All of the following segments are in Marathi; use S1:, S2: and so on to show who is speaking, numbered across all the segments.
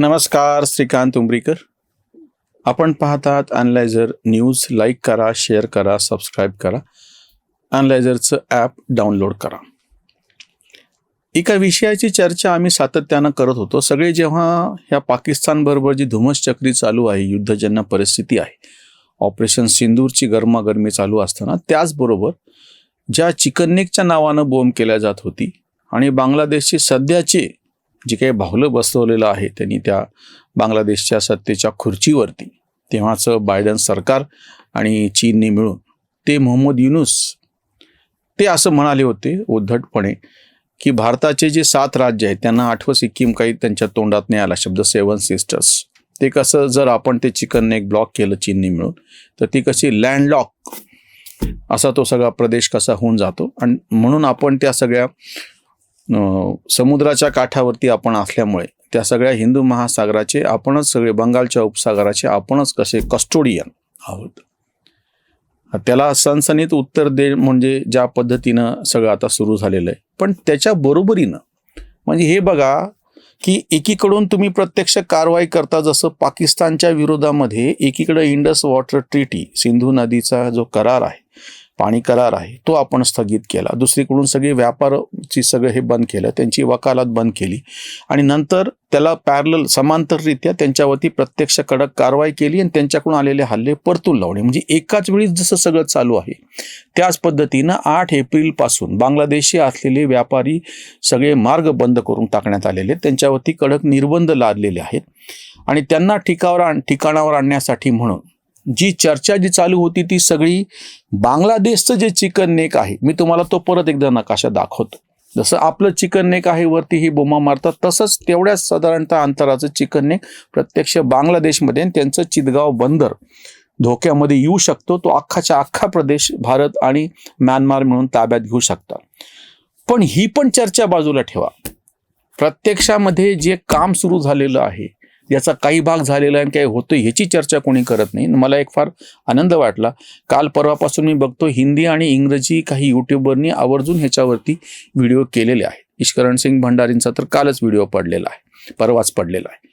S1: नमस्कार श्रीकांत उंबरीकर आपण पाहतात अनलायझर न्यूज लाईक करा शेअर करा सबस्क्राईब करा. अनलायझरचं ॲप डाउनलोड करा. एका विषयाची चर्चा आम्ही सातत्यानं करत होतो. सगळे जेव्हा ह्या पाकिस्तानबरोबर जी धुमसचक्री चालू आहे युद्धजन्य परिस्थिती आहे ऑपरेशन सिंदूरची गरमागरमी चालू असताना त्याचबरोबर ज्या चिकननेकच्या नावानं बोंब केल्या जात होती आणि बांगलादेशचे सध्याचे जे काही भावलं बसवलेलं आहे त्यांनी त्या बांगलादेशच्या सत्तेच्या खुर्चीवरती तेव्हाचं बायडन सरकार आणि चीनने मिळून ते मोहम्मद युनुस ते असं म्हणाले होते उद्धटपणे की भारताचे जे सात राज्य आहेत त्यांना आठवं सिक्कीम काही त्यांच्या तोंडात नाही आला शब्द सेवन सिस्टर्स. ते कसं जर आपण ते चिकनने एक ब्लॉक केलं चीनने मिळून तर ती कशी लँडलॉक असा तो सगळा प्रदेश कसा होऊन जातो. आणि म्हणून आपण त्या सगळ्या समुद्राच्या काठावरती आपण असल्यामुळे त्या सगळ्या हिंदू महासागराचे आपणच सगळे बंगालच्या उपसागराचे आपणच कसे कस्टोडियन आहोत? त्याला सनसनीत उत्तर दे म्हणजे ज्या पद्धतीनं सगळं आता सुरू झालेलं आहे. पण त्याच्या बरोबरीनं म्हणजे हे बघा की एकीकडून तुम्ही प्रत्यक्ष कारवाई करता जसं पाकिस्तानच्या विरोधामध्ये एकीकडे इंडस वॉटर ट्रीटी सिंधू नदीचा जो करार आहे पाणी करार आहे तो आपण स्थगित केला. दुसरीकडून सगळे व्यापारची सगळं हे बंद केलं त्यांची वकालत बंद केली. आणि नंतर त्याला पॅरल समांतररित्या त्यांच्यावरती प्रत्यक्ष कडक कारवाई केली आणि त्यांच्याकडून आलेले हल्ले परतून लावणे म्हणजे एकाच वेळी जसं सगळं चालू आहे त्याच पद्धतीनं आठ एप्रिलपासून बांगलादेशी असलेले व्यापारी सगळे मार्ग बंद करून टाकण्यात आलेले त्यांच्यावरती कडक निर्बंध लादलेले आहेत. आणि त्यांना ठिकावर आण ठिकाणावर आणण्यासाठी म्हणून जी चर्चा जी चालू होती ती सगळी बांगलादेशचं जे चिकन नेक आहे मी तुम्हाला तो परत एकदा नकाशा दाखवतो. जसं आपलं चिकन नेक आहे वरती ही बोमा मारतात तसंच तेवढ्याच साधारणतः अंतराचं चिकन नेक प्रत्यक्ष बांगलादेशमध्ये त्यांचं चितगाव बंदर धोक्यामध्ये येऊ शकतो. तो अख्खाच्या अख्खा प्रदेश भारत आणि म्यानमार मिळून ताब्यात घेऊ शकतात पण ही पण चर्चा बाजूला ठेवा. प्रत्यक्षामध्ये जे काम सुरू झालेलं आहे याचा काही भाग झालेला आहे आणि काही होतो ह्याची चर्चा कोणी करत नाही. मला एक फार आनंद वाटला. काल परवापासून मी बघतो हिंदी आणि इंग्रजी काही युट्यूबरनी आवर्जून ह्याच्यावरती व्हिडिओ केलेले आहेत. ईश्वरण सिंग भंडारींचा तर कालच व्हिडिओ पडलेला आहे. परवाच पडलेला आहे.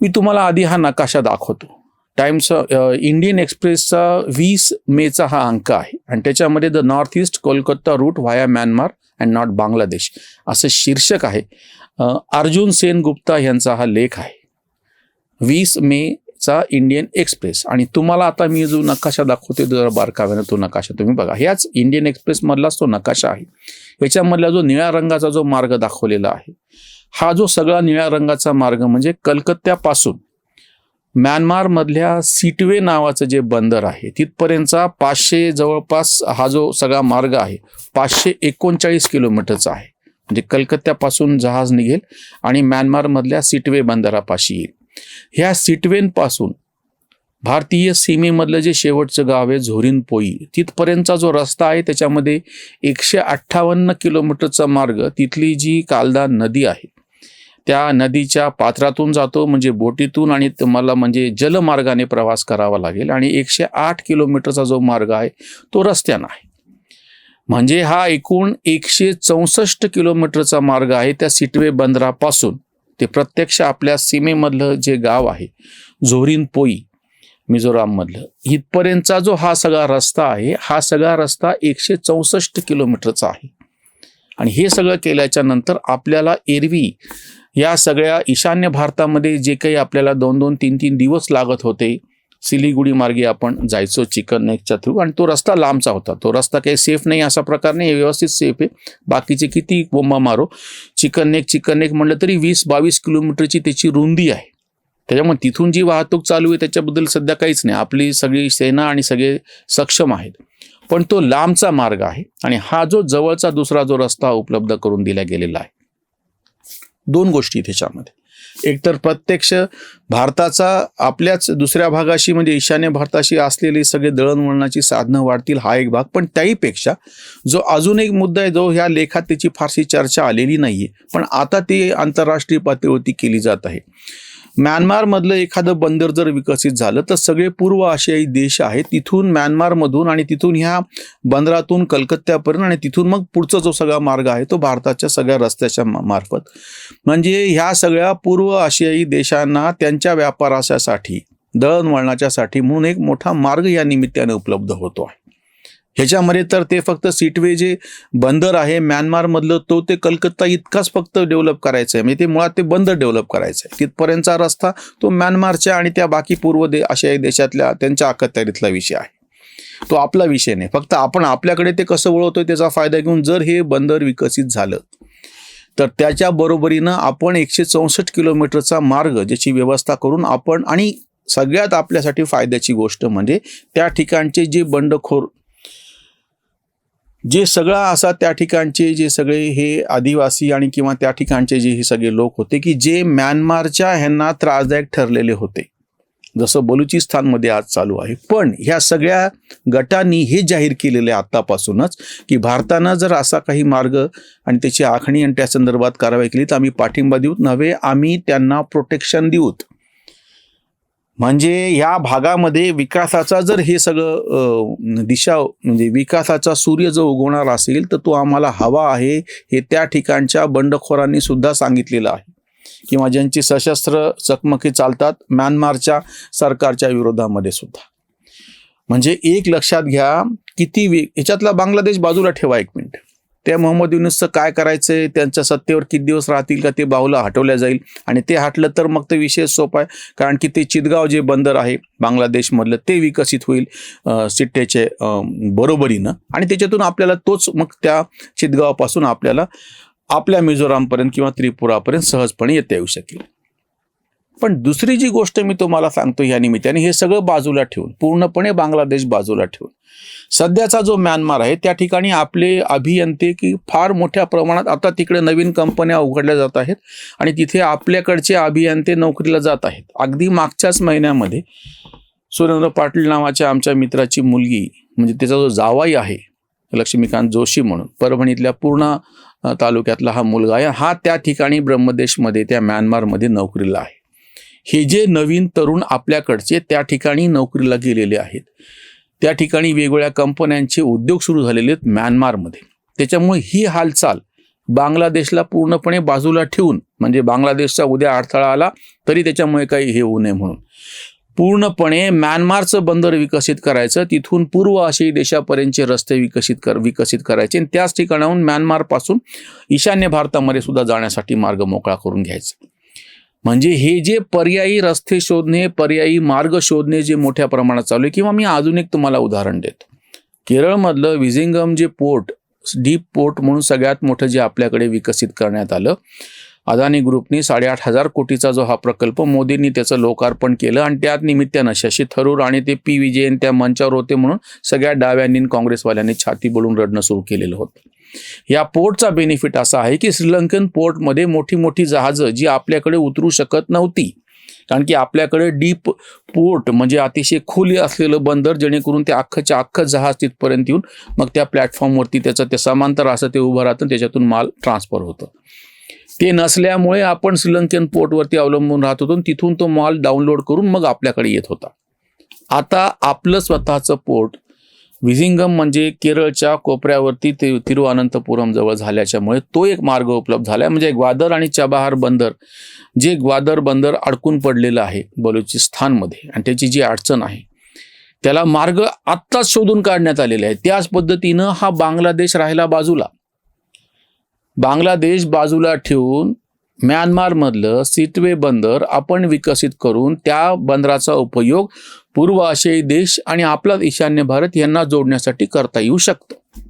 S1: मी तुम्हाला आधी हा नकाशा दाखवतो. टाइम्स इंडियन एक्सप्रेसचा वीस मेचा हा अंक आहे. आणि त्याच्यामध्ये the north east Kolkata route via Myanmar and not Bangladesh. असं शीर्षक आहे. अर्जुन सेन गुप्ता यांचा हा लेख आहे. वीस मेचा इंडियन एक्सप्रेस आणि तुम्हाला आता मी जो नकाशा दाखवते जरा बारकाव्यानं तो नकाशा तुम्ही बघा. ह्याच इंडियन एक्सप्रेसमधलाच तो नकाशा आहे. याच्यामधला जो निळ्या रंगाचा जो मार्ग दाखवलेला आहे हा जो सगळा निळ्या रंगाचा मार्ग म्हणजे कलकत्त्यापासून म्यानमारमधल्या सिटवे नावाचं जे बंदर आहे तिथपर्यंतचा पाचशे जवळपास हा जो सगळा मार्ग आहे पाचशे एकोणचाळीस किलोमीटरचा आहे. म्हणजे कलकत्त्यापासून जहाज निघेल आणि म्यानमारमधल्या सिटवे बंदरापाशी येईल. ह्या सिटवेनपासून भारतीय सीमेमधलं जे शेवटचं गाव आहे झोरीन पोई तिथपर्यंतचा जो रस्ता आहे त्याच्यामध्ये एकशे अठ्ठावन्न किलोमीटरचा मार्ग तिथली जी कालदा नदी आहे त्या नदीच्या पात्रातून जातो म्हणजे बोटीतून आणि तुम्हाला म्हणजे जलमार्गाने प्रवास करावा लागेल आणि एकशे आठ किलोमीटरचा जो मार्ग आहे तो रस्त्यानं आहे. म्हणजे हा एकूण एकशे चौसष्ट किलोमीटरचा मार्ग आहे त्या सिटवे बंदरापासून. ते प्रत्यक्ष आपल्या सीमेमधलं जे गाव आहे झोरीन पोई मिझोराममधलं इथपर्यंतचा जो हा सगळा रस्ता आहे हा सगळा रस्ता एकशे चौसष्ट किलोमीटरचा आहे. आणि हे सगळं केल्याच्यानंतर आपल्याला एरवी या सगळ्या ईशान्य भारतामध्ये जे काही आपल्याला दोन दोन तीन तीन दिवस लागत होते सिलिगुडी मार्गे आपण जायचो चिकन नेकच्या थ्रू आणि तो रस्ता लांबचा होता. तो रस्ता काही सेफ नाही असा प्रकार नाही. व्यवस्थित सेफ आहे. बाकीचे किती बोंबा मारो. चिकन नेक चिकन नेक म्हटलं तरी वीस बावीस किलोमीटरची त्याची रुंदी आहे. त्याच्यामुळे तिथून जी वाहतूक चालू आहे त्याच्याबद्दल सध्या काहीच नाही. आपली सगळी सेना आणि सगळे सक्षम आहेत. पण तो लांबचा मार्ग आहे आणि हा जो जवळचा दुसरा जो रस्ता उपलब्ध करून दिला गेलेला आहे. दोन गोष्टी त्याच्यामध्ये. एकतर प्रत्यक्ष भारताचा आपल्याच दुसऱ्या भागाशी म्हणजे ईशान्य भारताशी असलेली सगळे दळणवळणाची साधनं वाढतील हा एक भाग. पण त्याहीपेक्षा जो अजून एक मुद्दा आहे जो ह्या लेखात त्याची फारशी चर्चा आलेली नाहीये. पण आता ती आंतरराष्ट्रीय पातळीवरती केली जात आहे. म्यानमारमधलं एखादं बंदर जर विकसित झालं तर सगळे पूर्व आशियाई देश आहेत तिथून म्यानमारमधून आणि तिथून ह्या बंदरातून कलकत्त्यापर्यंत आणि तिथून मग पुढचा जो सगळा मार्ग आहे तो भारताच्या सगळ्या रस्त्याच्या मार्फत. म्हणजे ह्या सगळ्या पूर्व आशियाई देशांना त्यांच्या व्यापारासाठी दळणवळणाच्यासाठी म्हणून एक मोठा मार्ग या निमित्ताने उपलब्ध होतो. आहे ह्याच्यामध्ये तर ते फक्त सीटवे जे बंदर आहे म्यानमारमधलं तो ते कलकत्ता इतकाच फक्त डेव्हलप करायचं आहे म्हणजे ते मुळात ते बंदर डेव्हलप करायचं आहे तिथपर्यंतचा रस्ता तो म्यानमारच्या आणि त्या बाकी पूर्व दे आशियाई देशातल्या त्यांच्या अखत्यारीतला विषय आहे. तो आपला विषय नाही. फक्त आपण आपल्याकडे ते कसं वळवतोय त्याचा फायदा घेऊन जर हे बंदर विकसित झालं तर त्याच्या बरोबरीनं आपण एकशे चौसष्ट किलोमीटरचा मार्ग ज्याची व्यवस्था करून आपण आणि सगळ्यात आपल्यासाठी फायद्याची गोष्ट म्हणजे त्या ठिकाणचे जे बंडखोर जे सगळं असा त्या ठिकाणचे जे सगळे हे आदिवासी आणि किंवा त्या ठिकाणचे जे हे सगळे लोक होते की जे म्यानमारच्या ह्यांना त्रासदायक ठरलेले होते. जसं बलुचिस्तानमध्ये आज चालू आहे. पण ह्या सगळ्या गटांनी हे जाहीर केलेले आत्तापासूनच की भारतानं जर असा काही मार्ग आणि त्याची आखणी आणि त्या संदर्भात कारवाई केली तर आम्ही पाठिंबा देऊत. नव्हे आम्ही त्यांना प्रोटेक्शन देऊत. म्हणजे ह्या भागामध्ये विकासाचा जर हे सगळं दिशा म्हणजे विकासाचा सूर्य जो उगवणार असेल तर तो आम्हाला हवा आहे हे त्या ठिकाणच्या बंडखोरांनी सुद्धा सांगितलेलं आहे. किंवा ज्यांची सशस्त्र चकमकी चालतात म्यानमारच्या सरकारच्या विरोधामध्ये सुद्धा. म्हणजे एक लक्षात घ्या किती वे याच्यातला बांगलादेश बाजूला ठेवा एक मिनिट. त्या मोहम्मद युनुसचं काय करायचंय? त्यांच्या सत्तेवर किती दिवस राहतील का? ते बाहुला हटवल्या जाईल. आणि ते हटलं तर मग ते विषय सोपा आहे. कारण की ते चितगाव जे बंदर आहे बांगलादेशमधलं ते विकसित होईल सिट्टेचे बरोबरीनं. आणि त्याच्यातून आपल्याला तोच मग त्या चितगावापासून आपल्याला आपल्या मिझोरामपर्यंत किंवा त्रिपुरापर्यंत सहजपणे येता येऊ शकेल. पण दुसरी जी गोष्ट मी तुम्हाला सांगतो या निमित्ताने हे सगळं बाजूला ठेवून पूर्णपणे बांगलादेश बाजूला ठेवून. सध्याचा जो म्यानमार आहे त्या ठिकाणी आपले अभियंते की फार मोठ्या प्रमाणात आता तिकडे नवीन कंपन्या उघडल्या जात आहेत आणि तिथे आपल्याकडचे अभियंते नोकरीला जात आहेत. अगदी मागच्याच महिन्यामध्ये सुरेंद्र पाटील नावाच्या आमच्या मित्राची मुलगी म्हणजे त्याचा जो जावाई आहे लक्ष्मीकांत जोशी म्हणून परभणीतल्या पूर्ण तालुक्यातला हा मुलगा आहे. हा त्या ठिकाणी ब्रह्मदेशमध्ये त्या म्यानमारमध्ये नोकरीला आहे. हे जे नवीन तरुण आपल्याकडचे त्या ठिकाणी नोकरीला गेलेले आहेत. त्या ठिकाणी वेगवेगळ्या कंपन्यांचे उद्योग सुरू झालेले आहेत म्यानमारमध्ये. त्याच्यामुळे ही हालचाल बांगलादेशला पूर्णपणे बाजूला ठेवून म्हणजे बांगलादेशचा उद्या अडथळा आला तरी त्याच्यामुळे काही हे होऊ नये म्हणून. पूर्णपणे म्यानमारचं बंदर विकसित करायचं तिथून पूर्व आशियाई देशापर्यंतचे रस्ते विकसित कर विकसित करायचे आणि त्याच ठिकाणाहून म्यानमारपासून ईशान्य भारतामध्ये सुद्धा जाण्यासाठी मार्ग मोकळा करून घ्यायचा. म्हणजे हे जे पर्यायी रस्ते शोधणे पर्यायी मार्ग शोधणे जे मोठ्या प्रमाणात चालू आहे किंवा मी अजून एक तुम्हाला उदाहरण देतो. केरळमधलं विझिंगम जे पोर्ट डीप पोर्ट म्हणून सगळ्यात मोठं जे आपल्याकडे विकसित करण्यात आलं अदानी ग्रुपनी साडेआठ हजार कोटीचा जो हा प्रकल्प मोदींनी त्याचं लोकार्पण केलं आणि त्यात निमित्तानं शशी थरूर आणि ते पी. विजयन त्या मंचावर होते म्हणून सगळ्या डाव्यांनी काँग्रेसवाल्यांनी छाती बोलून रडणं सुरू केलेलं होतं. या पोर्टचा बेनिफिट असा आहे की श्रीलंकन पोर्टमध्ये मोठी मोठी जहाजं जी आपल्याकडे उतरू शकत नव्हती. कारण की आपल्याकडे डीप पोर्ट म्हणजे अतिशय खोली असलेलं बंदर जेणेकरून ते अख्खच्या अख्खं जहाज तिथपर्यंत येऊन मग त्या प्लॅटफॉर्मवरती त्याचं ते समांतर असं ते उभं राहतं त्याच्यातून माल ट्रान्सफर होतं. ते नसल्यामुळे आपण श्रीलंकन पोर्टवरती अवलंबून राहत होतो तिथून तो माल डाउनलोड करून मग आपल्याकडे येत होता. आता आपलं स्वतःचं पोर्ट विझिंगम म्हणजे केरळच्या कोपऱ्यावरती ते तिरुअनंतपुरम जवळ झाल्याच्यामुळे तो एक मार्ग उपलब्ध झाला म्हणजे ग्वादर आणि चबाहार बंदर जे ग्वादर बंदर अडकून पडलेलं आहे बलुचिस्तानमध्ये आणि त्याची जी अडचण आहे त्याला मार्ग आत्ताच शोधून काढण्यात आलेले आहे त्याच पद्धतीनं हा बांगलादेश राहिला बाजूला. बांगलादेश बाजूला ठेवून म्यानमारमधलं सिटवे बंदर आपण विकसित करून त्या बंदराचा उपयोग पूर्व आशियाई देश आणि आपला ईशान्य भारत यांना जोडण्यासाठी करता येऊ शकतं.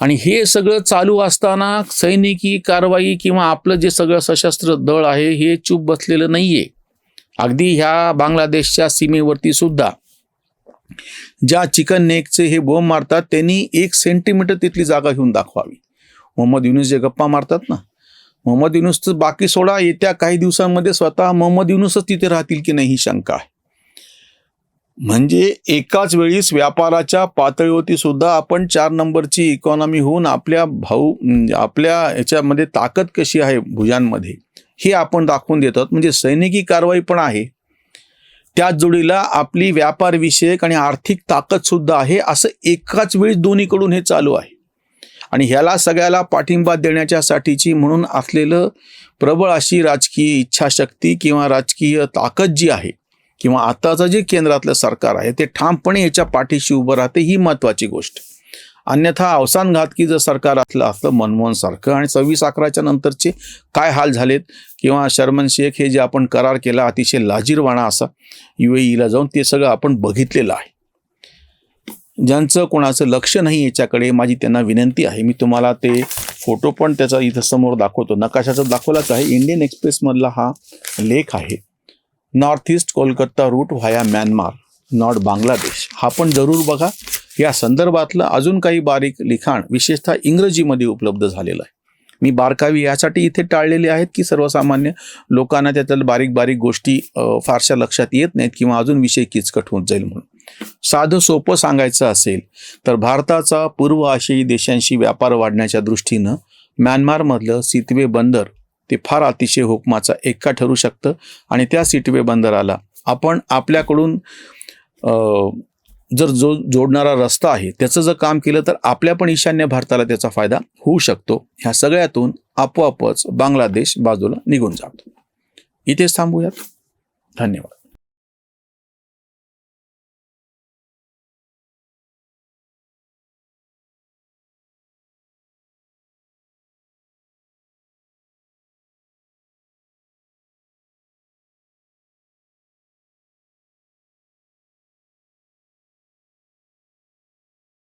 S1: आणि हे सगळं चालू असताना सैनिकी कारवाई किंवा आपलं जे सगळं सशस्त्र दळ आहे हे चूप बसलेलं नाहीये. अगदी ह्या बांगलादेशच्या सीमेवरती सुद्धा. ज्या चिकन नेकचे हे बॉम्ब मारतात त्यांनी एक सेंटीमीटर तिथली जागा घेऊन दाखवावी. मोहम्मद युनिस जे गप्पा मारतात ना? मोहम्मद युनुसचं बाकी सोडा येत्या काही दिवसांमध्ये स्वतः मोहम्मद युनुसच तिथे राहतील की नाही ही शंका आहे. म्हणजे एकाच वेळीस व्यापाराच्या पातळीवरती सुद्धा आपण चार नंबरची इकॉनॉमी होऊन आपल्या भाऊ म्हणजे आपल्या याच्यामध्ये ताकद कशी आहे भुजांमध्ये हे आपण दाखवून देतात म्हणजे सैनिकी कारवाई पण आहे. त्याच जोडीला आपली व्यापारविषयक आणि आर्थिक ताकद सुद्धा आहे. असं एकाच वेळी दोन्हीकडून हे चालू आहे. आणि ह्याला सगळ्याला पाठिंबा देण्याच्यासाठीची म्हणून असलेलं प्रबळ अशी राजकीय इच्छाशक्ती किंवा राजकीय ताकद जी आहे किंवा आताचं जे केंद्रातलं सरकार आहे ते ठामपणे याच्या पाठीशी उभं राहते ही महत्त्वाची गोष्ट. अन्यथा अवसान घातकी जर सरकार असलं असतं मनमोहन सारखं. आणि सव्वीस अकराच्या नंतरचे काय हाल झालेत? किंवा शर्मन शेख हे जे आपण करार केला अतिशय लाजीरवाणा असा यू ईला जाऊन ते सगळं आपण बघितलेलं आहे. ज्यांचं कोणाचं लक्ष नाही याच्याकडे माझी त्यांना विनंती आहे. मी तुम्हाला ते फोटो पण त्याचा इथं समोर दाखवतो. नकाशाचा दाखवलाच आहे. इंडियन एक्सप्रेसमधला हा लेख आहे. North east Kolkata route via Myanmar north Bangladesh. हा पण जरूर बघा. या संदर्भातलं अजून काही बारीक लिखाण विशेषतः इंग्रजीमध्ये उपलब्ध झालेलं आहे. मी बारकावी यासाठी इथे टाळलेले आहेत की सर्वसामान्य लोकांना त्यातील बारीक बारीक गोष्टी फारशा लक्षात येत नाहीत किंवा अजून विषय किचकट होत जाईल म्हणून. साधं सोपं सांगायचं असेल तर भारताचा पूर्व आशियाई देशांशी व्यापार वाढण्याच्या दृष्टीनं म्यानमारमधलं सितवे बंदर ते फार अतिशय हुकमाचा एक्का ठरू शकतं. आणि त्या सिटवे बंदराला आपण आपल्याकडून जर जो जोडणारा रस्ता आहे त्याचं जर काम केलं तर आपल्या पण ईशान्य भारताला त्याचा फायदा होऊ शकतो. ह्या सगळ्यातून आपोआपच बांगलादेश बाजूला निघून जातो. इथेच थांबूयात. धन्यवाद.